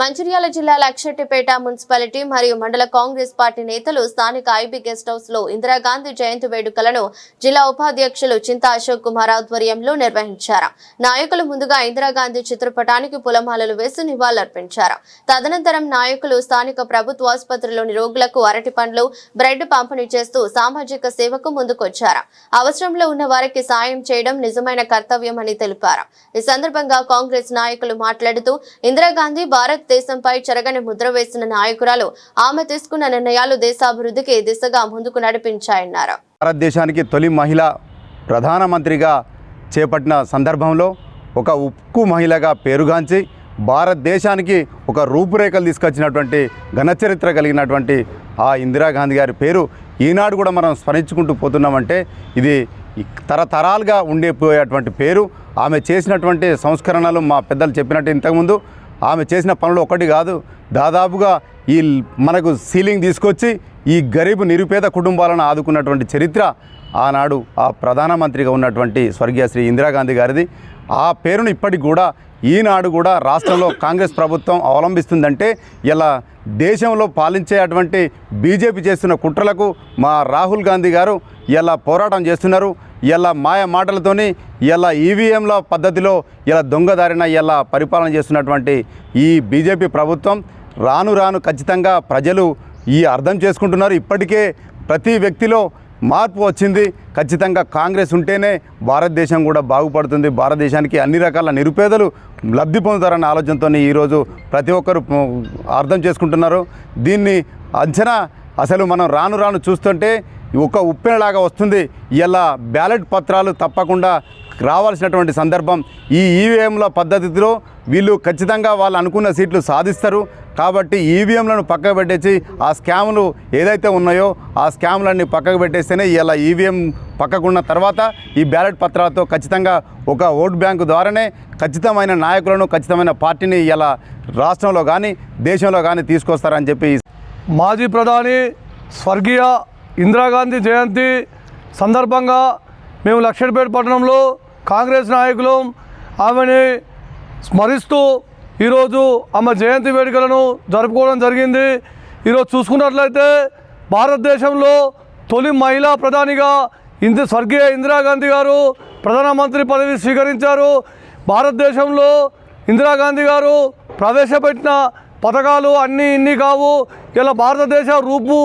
మంచిర్యాల జిల్లా లక్షెట్టిపేట మున్సిపాలిటీ మరియు మండల కాంగ్రెస్ పార్టీ నేతలు స్థానిక ఐబీ గెస్ట్ హౌస్లో ఇందిరాగాంధీ జయంతి వేడుకలను జిల్లా ఉపాధ్యక్షులు చింతా అశోక్ కుమార్ ఆధ్వర్యంలో నిర్వహించారు. నాయకులు ముందుగా ఇందిరాగాంధీ చిత్రపటానికి పులమాలలు వేసి నివాళులర్పించారు. తదనంతరం నాయకులు స్థానిక ప్రభుత్వ ఆసుపత్రిలోని రోగులకు అరటి పండ్లు బ్రెడ్ పంపిణీ చేస్తూ సామాజిక సేవకు ముందుకొచ్చారు. అవసరంలో ఉన్న వారికి సాయం చేయడం నిజమైన కర్తవ్యం అని తెలిపారు. ఈ సందర్భంగా కాంగ్రెస్ నాయకులు మాట్లాడుతూ ఇందిరాగాంధీ భారతదేశంపై చెరగని ముద్ర వేసిన నాయకురాలు ఆమె తీసుకున్న నిర్ణయాలు దేశాభివృద్ధికి దిశగా ముందుకు నడిపించాయన్నారు. భారతదేశానికి తొలి మహిళ ప్రధానమంత్రిగా చేపట్టిన సందర్భంలో ఒక ఉక్కు మహిళగా పేరుగాంచి భారతదేశానికి ఒక రూపురేఖలు తీసుకొచ్చినటువంటి ఘనచరిత్ర కలిగినటువంటి ఆ ఇందిరాగాంధీ గారి పేరు ఈనాడు కూడా మనం స్మరించుకుంటూ పోతున్నామంటే ఇది తరతరాలుగా ఉండిపోయేటువంటి పేరు. ఆమె చేసినటువంటి సంస్కరణలు మా పెద్దలు చెప్పినట్టు ఇంతకుముందు ఆమె చేసిన పనులు ఒకటి కాదు. దాదాపుగా ఈ మనకు సీలింగ్ తీసుకొచ్చి ఈ గరీబ్ నిరుపేద కుటుంబాలను ఆదుకున్నటువంటి చరిత్ర ఆనాడు ఆ ప్రధానమంత్రిగా ఉన్నటువంటి స్వర్గీయ శ్రీ ఇందిరాగాంధీ గారిది. ఆ పేరును ఇప్పటికి కూడా ఈనాడు కూడా రాష్ట్రంలో కాంగ్రెస్ ప్రభుత్వం అవలంబిస్తుందంటే ఇలా దేశంలో పాలించే అటువంటి బీజేపీ చేస్తున్న కుట్రలకు మా రాహుల్ గాంధీ గారు ఇలా పోరాటం చేస్తున్నారు. ఇలా మాయ మాటలతోని ఇలా ఈవీఎంల పద్ధతిలో ఇలా దొంగదారిన ఇలా పరిపాలన చేస్తున్నటువంటి ఈ బీజేపీ ప్రభుత్వం రాను రాను ఖచ్చితంగా ప్రజలు ఈ అర్థం చేసుకుంటున్నారు. ఇప్పటికే ప్రతి వ్యక్తిలో మార్పు వచ్చింది. ఖచ్చితంగా కాంగ్రెస్ ఉంటేనే భారతదేశం కూడా బాగుపడుతుంది. భారతదేశానికి అన్ని రకాల నిరుపేదలు లబ్ధి పొందుతారన్న ఆలోచనతో ఈరోజు ప్రతి ఒక్కరు అర్థం చేసుకుంటున్నారు. దీన్ని అంచనా అసలు మనం రాను రాను చూస్తుంటే ఒక ఉప్పెనలాగా వస్తుంది. ఇలా బ్యాలెట్ పత్రాలు తప్పకుండా రావాల్సినటువంటి సందర్భం ఈ ఈవీఎంల పద్ధతిలో వీళ్ళు ఖచ్చితంగా వాళ్ళు అనుకున్న సీట్లు సాధిస్తారు. కాబట్టి ఈవీఎంలను పక్కకు పెట్టేసి ఆ స్కాములు ఏదైతే ఉన్నాయో ఆ స్కాములన్నీ పక్కకు పెట్టేస్తేనే ఇలా ఈవీఎం పక్కకున్న తర్వాత ఈ బ్యాలెట్ పత్రాలతో ఖచ్చితంగా ఒక ఓటు బ్యాంకు ద్వారానే ఖచ్చితమైన నాయకులను ఖచ్చితమైన పార్టీని ఇలా రాష్ట్రంలో కానీ దేశంలో కానీ తీసుకొస్తారని చెప్పి మాజీ ప్రధాని స్వర్గీయ ఇందిరాగాంధీ జయంతి సందర్భంగా మేము లక్షడిపేట పట్టణంలో కాంగ్రెస్ నాయకులు ఆమెని స్మరిస్తూ ఈరోజు ఆమె జయంతి వేడుకలను జరుపుకోవడం జరిగింది. ఈరోజు చూసుకున్నట్లయితే భారతదేశంలో తొలి మహిళా ప్రధానిగా ఇంది స్వర్గీయ ఇందిరాగాంధీ గారు ప్రధానమంత్రి పదవి స్వీకరించారు. భారతదేశంలో ఇందిరాగాంధీ గారు ప్రవేశపెట్టిన పథకాలు అన్నీ ఇన్ని కావు. ఇలా భారతదేశ రూపు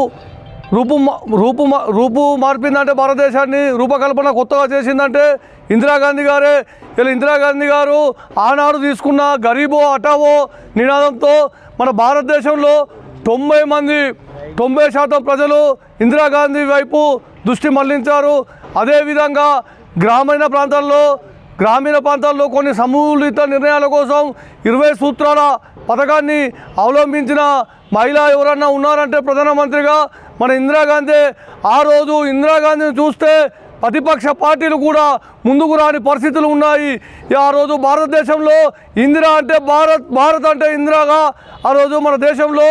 రూపు రూపు రూపు మార్పిందంటే భారతదేశాన్ని రూపకల్పన కొత్తగా చేసిందంటే ఇందిరాగాంధీ గారే. ఇలా ఇందిరాగాంధీ గారు ఆనాడు తీసుకున్న గరీబో అటావో నినాదంతో మన భారతదేశంలో తొంభై మంది తొంభై శాతం ప్రజలు ఇందిరాగాంధీ వైపు దృష్టి మళ్ళించారు. అదేవిధంగా గ్రామీణ ప్రాంతాల్లో గ్రామీణ ప్రాంతాల్లో కొన్ని సమూలిత నిర్ణయాల కోసం ఇరవై సూత్రాల పథకాన్ని అవలంబించిన మహిళ ఎవరన్నా ఉన్నారంటే ప్రధానమంత్రిగా మన ఇందిరాగాంధీ ఆ రోజు ఇందిరాగాంధీని చూస్తే ప్రతిపక్ష పార్టీలు కూడా ముందుకు రాని పరిస్థితులు ఉన్నాయి. ఆ రోజు భారతదేశంలో ఇందిరా అంటే భారత్ భారత్ అంటే ఇందిరాగా. ఆ రోజు మన దేశంలో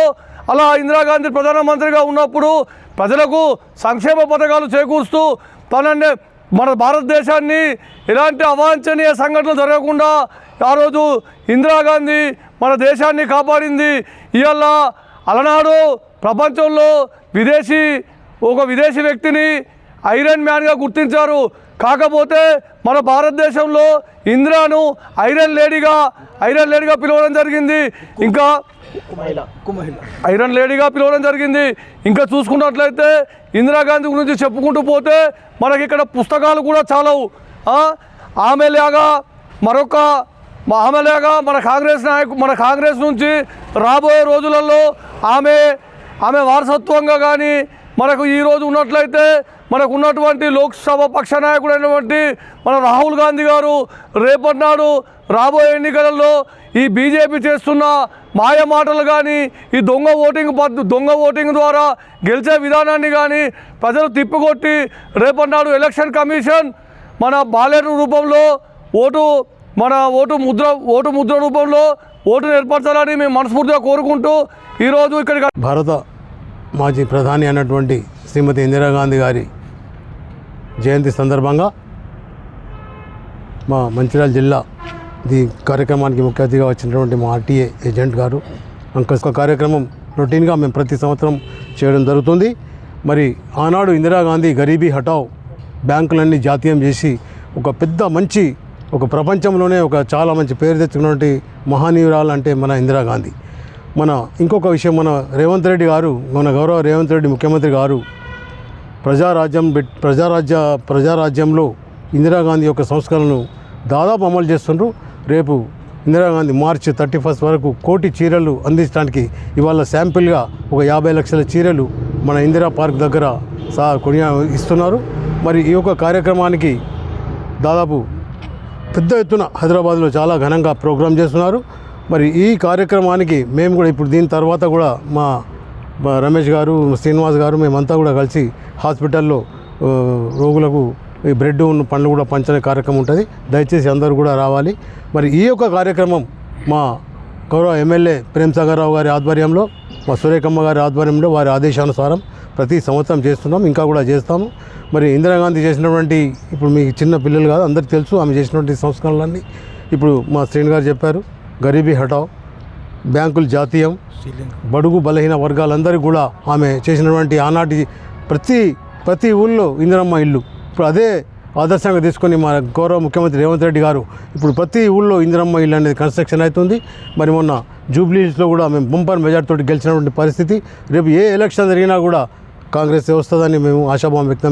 అలా ఇందిరాగాంధీ ప్రధానమంత్రిగా ఉన్నప్పుడు ప్రజలకు సంక్షేమ పథకాలు చేకూరుస్తూ తనని మన భారతదేశాన్ని ఎలాంటి అవాంఛనీయ సంఘటనలు జరగకుండా ఆ రోజు ఇందిరాగాంధీ మన దేశాన్ని కాపాడింది. ఇవాళ అలనాడు ప్రపంచంలో విదేశీ ఒక విదేశీ వ్యక్తిని ఐరన్ మ్యాన్గా గుర్తించారు. కాకపోతే మన భారతదేశంలో ఇందిరాను ఐరన్ లేడీగా ఐరన్ లేడీగా పిలవడం జరిగింది. ఇంకా ఐరన్ లేడీగా పిలవడం జరిగింది. ఇంకా చూసుకున్నట్లయితే ఇందిరాగాంధీ గురించి చెప్పుకుంటూ పోతే మనకి ఇక్కడ పుస్తకాలు కూడా చాలవు. ఆమెలాగా మరొక ఆమెలాగా మన కాంగ్రెస్ నాయకు మన కాంగ్రెస్ నుంచి రాబోయే రోజులలో ఆమె ఆమె వారసత్వంగా కానీ మనకు ఈరోజు ఉన్నట్లయితే మనకు ఉన్నటువంటి లోక్సభ పక్ష నాయకుడైనటువంటి మన రాహుల్ గాంధీ గారు రేపటి నాడు రాబోయే ఎన్నికలలో ఈ బీజేపీ చేస్తున్న మాయ మాటలు కానీ ఈ దొంగ ఓటింగ్ దొంగ ఓటింగ్ ద్వారా గెలిచే విధానాన్ని కానీ ప్రజలు తిప్పికొట్టి రేపటి నాడు ఎలక్షన్ కమిషన్ మన బాలెట్ రూపంలో ఓటు మన ఓటు ముద్ర ఓటు ముద్ర రూపంలో ఓటును ఏర్పరచాలని మేము మనస్ఫూర్తిగా కోరుకుంటూ ఈరోజు ఇక్కడికి భారత మాజీ ప్రధాని అయినటువంటి శ్రీమతి ఇందిరాగాంధీ గారి జయంతి సందర్భంగా మా మంచిర్యాల జిల్లా ఈ కార్యక్రమానికి ముఖ్య అతిథిగా వచ్చినటువంటి మా ఆర్టీఏ ఏజెంట్ గారు. అంకస్ ఒక కార్యక్రమం రొటీన్గా మేము ప్రతి సంవత్సరం చేయడం జరుగుతుంది. మరి ఆనాడు ఇందిరాగాంధీ గరీబీ హటావ్ బ్యాంకులన్నీ జాతీయం చేసి ఒక పెద్ద మంచి ఒక ప్రపంచంలోనే ఒక చాలా మంచి పేరు తెచ్చుకున్నటువంటి మహానీయురాలు అంటే మన ఇందిరాగాంధీ మన ఇంకొక విషయం మన రేవంత్ రెడ్డి గారు మన గౌరవ రేవంత్ రెడ్డి ముఖ్యమంత్రి గారు ప్రజారాజ్యం పెట్ ప్రజారాజ్య ప్రజారాజ్యంలో ఇందిరాగాంధీ యొక్క సంస్కరణను దాదాపు అమలు చేస్తుండ్రు. రేపు ఇందిరాగాంధీ మార్చి థర్టీ ఫస్ట్ వరకు కోటి చీరలు అందించడానికి ఇవాళ శాంపిల్గా ఒక యాభై లక్షల చీరలు మన ఇందిరా పార్క్ దగ్గర సా కొనియా ఇస్తున్నారు. మరి ఈ యొక్క కార్యక్రమానికి దాదాపు పెద్ద ఎత్తున హైదరాబాద్లో చాలా ఘనంగా ప్రోగ్రాం చేస్తున్నారు. మరి ఈ కార్యక్రమానికి మేము కూడా ఇప్పుడు దీని తర్వాత కూడా మా రమేష్ గారు శ్రీనివాస్ గారు మేమంతా కూడా కలిసి హాస్పిటల్లో రోగులకు ఈ బ్రెడ్ ఉన్న పండ్లు కూడా పంచనే కార్యక్రమం ఉంటుంది. దయచేసి అందరూ కూడా రావాలి. మరి ఈ యొక్క కార్యక్రమం మా గౌరవ ఎమ్మెల్యే ప్రేమ్ సాగర్ రావు గారి ఆధ్వర్యంలో మా సురేఖమ్మ గారి ఆధ్వర్యంలో వారి ఆదేశానుసారం ప్రతి సంవత్సరం చేస్తున్నాం ఇంకా కూడా చేస్తాము మరి ఇందిరాగాంధీ చేసినటువంటి ఇప్పుడు మీకు చిన్న పిల్లలు కాదు అందరికీ తెలుసు ఆమె చేసినటువంటి సంస్కరణలన్నీ. ఇప్పుడు మా శ్రేణి గారు చెప్పారు గరీబీ హటావ్ బ్యాంకులు జాతీయం బడుగు బలహీన వర్గాలందరికీ కూడా ఆమె చేసినటువంటి ఆనాటి ప్రతి ప్రతి ఊళ్ళో ఇందిరమ్మ ఇల్లు. ఇప్పుడు అదే ఆదర్శంగా తీసుకొని మా గౌరవ ముఖ్యమంత్రి రేవంత్ రెడ్డి గారు ఇప్పుడు ప్రతి ఊళ్ళో ఇందిరమ్మ ఇల్లు అనేది కన్స్ట్రక్షన్ అవుతుంది. మరి మొన్న జూబ్లీస్లో కూడా మేము బంపర్ మెజార్టీతో తోటి గెలిచినటువంటి పరిస్థితి. రేపు ఏ ఎలక్షన్ జరిగినా కూడా కాంగ్రెస్ వస్తుందని మేము ఆశాభావం వ్యక్తం